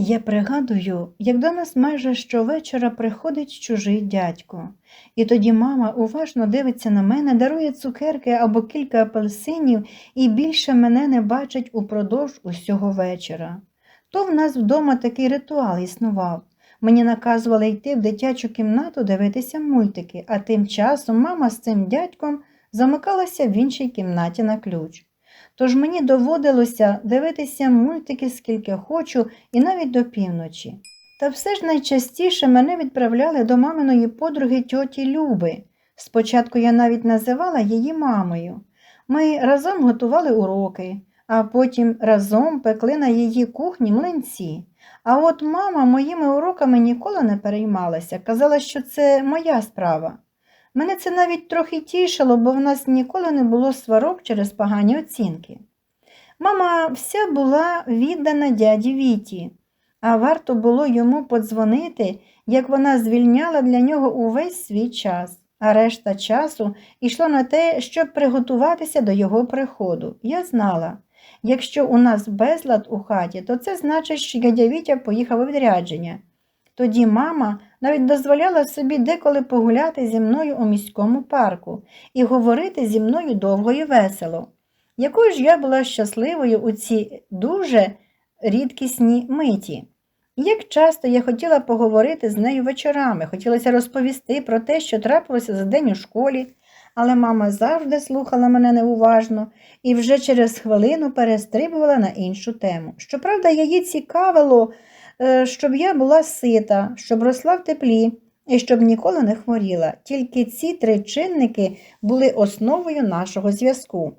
Я пригадую, як до нас майже щовечора приходить чужий дядько, і тоді мама уважно дивиться на мене, дарує цукерки або кілька апельсинів і більше мене не бачить упродовж усього вечора. То в нас вдома такий ритуал існував. Мені наказували йти в дитячу кімнату дивитися мультики, а тим часом мама з цим дядьком замикалася в іншій кімнаті на ключ. Тож мені доводилося дивитися мультики скільки хочу і навіть до півночі. Та все ж найчастіше мене відправляли до маминої подруги тьоті Люби. Спочатку я навіть називала її мамою. Ми разом готували уроки, а потім разом пекли на її кухні млинці. А от мама моїми уроками ніколи не переймалася, казала, що це моя справа. Мене це навіть трохи тішило, бо в нас ніколи не було сварок через погані оцінки. Мама вся була віддана дяді Віті, а варто було йому подзвонити, як вона звільняла для нього увесь свій час, а решта часу йшло на те, щоб приготуватися до його приходу. Я знала, якщо у нас безлад у хаті, то це значить, що дядя Вітя поїхав у відрядження. Тоді мама навіть дозволяла собі деколи погуляти зі мною у міському парку і говорити зі мною довго і весело. Якою ж я була щасливою у ці дуже рідкісні миті. Як часто я хотіла поговорити з нею вечорами, хотілося розповісти про те, що трапилося за день у школі, але мама завжди слухала мене неуважно і вже через хвилину перестрибувала на іншу тему. Щоправда, її цікавило, щоб я була сита, щоб росла в теплі і щоб ніколи не хворіла. Тільки ці три чинники були основою нашого зв'язку.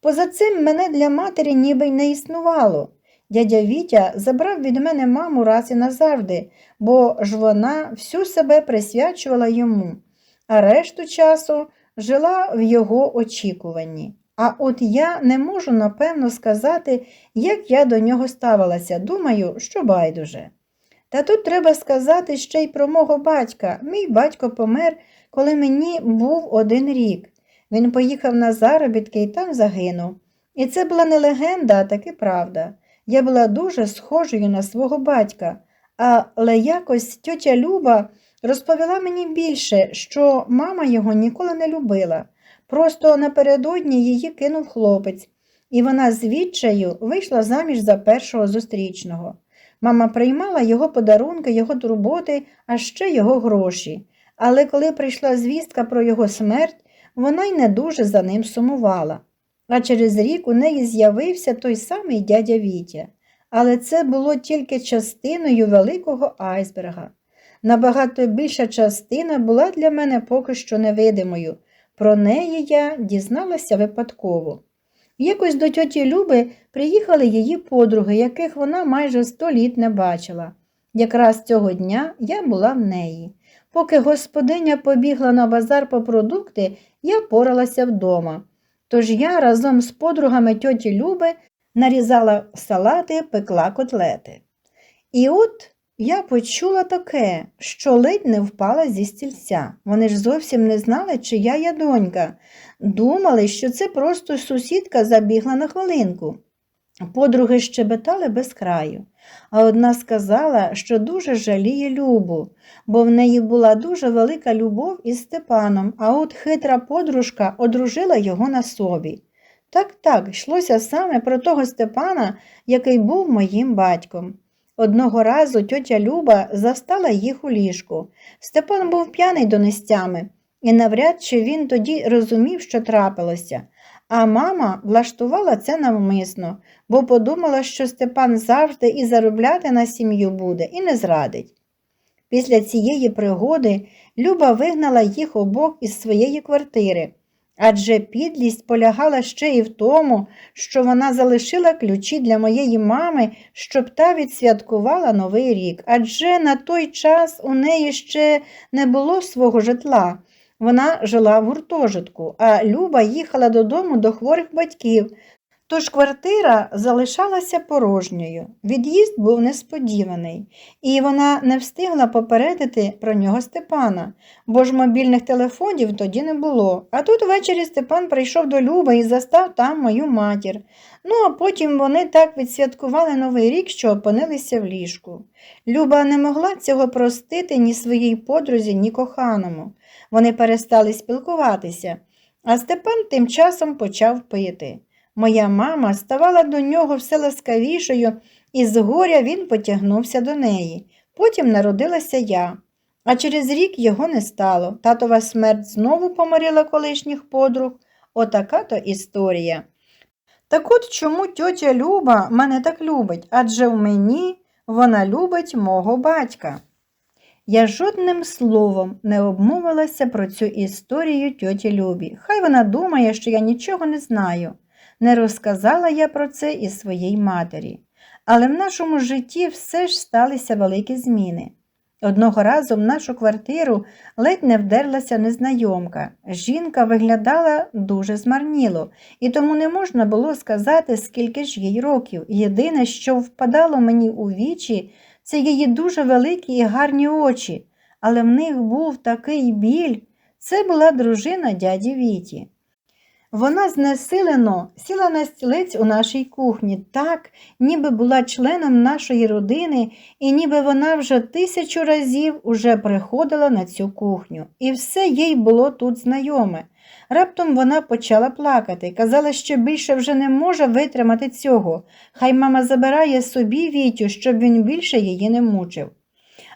Поза цим мене для матері ніби й не існувало. Дядя Вітя забрав від мене маму раз і назавжди, бо ж вона всю себе присвячувала йому, а решту часу жила в його очікуванні. А от я не можу напевно сказати, як я до нього ставилася. Думаю, що байдуже. Та тут треба сказати ще й про мого батька. Мій батько помер, коли мені був один рік. Він поїхав на заробітки і там загинув. І це була не легенда, а таки правда. Я була дуже схожою на свого батька, але якось тьотя Люба розповіла мені більше, що мама його ніколи не любила. Просто напередодні її кинув хлопець, і вона з відчаю вийшла заміж за першого зустрічного. Мама приймала його подарунки, його турботи, а ще його гроші. Але коли прийшла звістка про його смерть, вона й не дуже за ним сумувала. А через рік у неї з'явився той самий дядя Вітя. Але це було тільки частиною великого айсберга. Набагато більша частина була для мене поки що невидимою. Про неї я дізналася випадково. Якось до тьоті Люби приїхали її подруги, яких вона майже сто літ не бачила. Якраз цього дня я була в неї. Поки господиня побігла на базар по продукти, я поралася вдома. Тож я разом з подругами тьоті Люби нарізала салати, пекла котлети. І от я почула таке, що ледь не впала зі стільця. Вони ж зовсім не знали, чия я донька. Думали, що це просто сусідка забігла на хвилинку. Подруги щебетали без краю, а одна сказала, що дуже жаліє Любу, бо в неї була дуже велика любов із Степаном, а от хитра подружка одружила його на собі. Так, так, йшлося саме про того Степана, який був моїм батьком. Одного разу тьотя Люба застала їх у ліжку. Степан був п'яний донестями, і навряд чи він тоді розумів, що трапилося. А мама влаштувала це навмисно, бо подумала, що Степан завжди і заробляти на сім'ю буде, і не зрадить. Після цієї пригоди Люба вигнала їх обох із своєї квартири, адже підлість полягала ще і в тому, що вона залишила ключі для моєї мами, щоб та відсвяткувала Новий рік, адже на той час у неї ще не було свого житла. Вона жила в гуртожитку, а Люба їхала додому до хворих батьків, Тож квартира залишалася порожньою. Від'їзд був несподіваний, і вона не встигла попередити про нього Степана, бо ж мобільних телефонів тоді не було. А тут ввечері Степан прийшов до Люби і застав там мою матір. Ну, а потім вони так відсвяткували Новий рік, що опинилися в ліжку. Люба не могла цього простити ні своїй подрузі, ні коханому. Вони перестали спілкуватися, а Степан тим часом почав пити. Моя мама ставала до нього все ласкавішою, і з горя він потягнувся до неї. Потім народилася я. А через рік його не стало. Татова смерть знову поморила колишніх подруг. Отака то історія. Так от чому тьотя Люба мене так любить, адже в мені вона любить мого батька. Я жодним словом не обмовилася про цю історію тьоті Любі. Хай вона думає, що я нічого не знаю. Не розказала я про це і своїй матері. Але в нашому житті все ж сталися великі зміни. Одного разу в нашу квартиру ледь не вдерлася незнайомка. Жінка виглядала дуже змарніло, і тому не можна було сказати, скільки ж їй років. Єдине, що впадало мені у вічі, це її дуже великі і гарні очі, але в них був такий біль. Це була дружина дяді Віті. Вона знесилено сіла на стілець у нашій кухні, так, ніби була членом нашої родини, і ніби вона вже тисячу разів уже приходила на цю кухню, і все їй було тут знайоме. Раптом вона почала плакати, казала, що більше вже не може витримати цього. Хай мама забирає собі Вітю, щоб він більше її не мучив.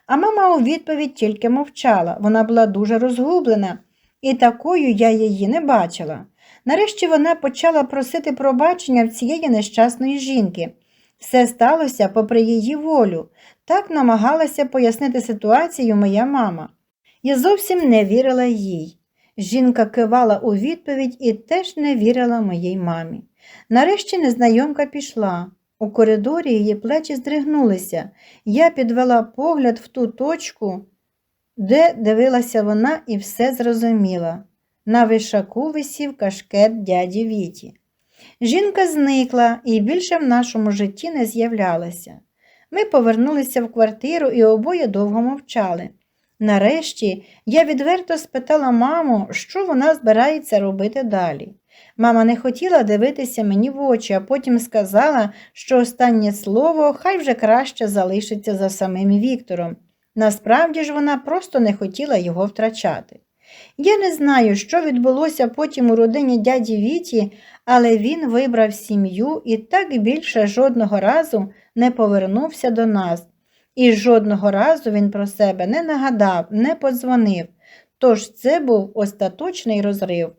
А мама у відповідь тільки мовчала, вона була дуже розгублена, і такою я її не бачила. Нарешті вона почала просити пробачення в цієї нещасної жінки. Все сталося попри її волю. Так намагалася пояснити ситуацію моя мама. Я зовсім не вірила їй. Жінка кивала у відповідь і теж не вірила моїй мамі. Нарешті незнайомка пішла. У коридорі її плечі здригнулися. Я підвела погляд в ту точку, де дивилася вона і все зрозуміла. На вишаку висів кашкет дяді Віті. Жінка зникла і більше в нашому житті не з'являлася. Ми повернулися в квартиру і обоє довго мовчали. Нарешті я відверто спитала маму, що вона збирається робити далі. Мама не хотіла дивитися мені в очі, а потім сказала, що останнє слово хай вже краще залишиться за самим Віктором. Насправді ж вона просто не хотіла його втрачати. Я не знаю, що відбулося потім у родині дяді Віті, але він вибрав сім'ю і так більше жодного разу не повернувся до нас. І жодного разу він про себе не нагадав, не подзвонив. Тож це був остаточний розрив.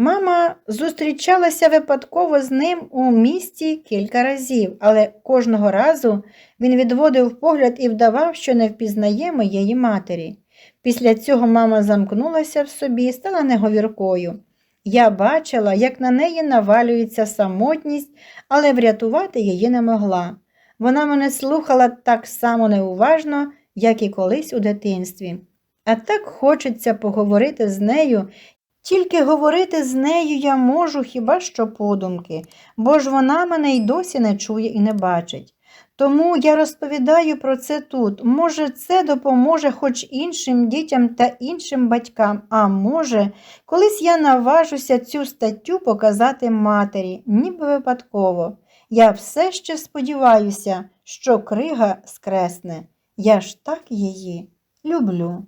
Мама зустрічалася випадково з ним у місті кілька разів, але кожного разу він відводив погляд і вдавав, що не впізнає моєї матері. Після цього мама замкнулася в собі і стала неговіркою. Я бачила, як на неї навалюється самотність, але врятувати її не могла. Вона мене слухала так само неуважно, як і колись у дитинстві. А так хочеться поговорити з нею, тільки говорити з нею я можу хіба що подумки, бо ж вона мене й досі не чує і не бачить. Тому я розповідаю про це тут. Може, це допоможе хоч іншим дітям та іншим батькам, а може, колись я наважуся цю статтю показати матері, ніби випадково. Я все ще сподіваюся, що крига скресне. Я ж так її люблю.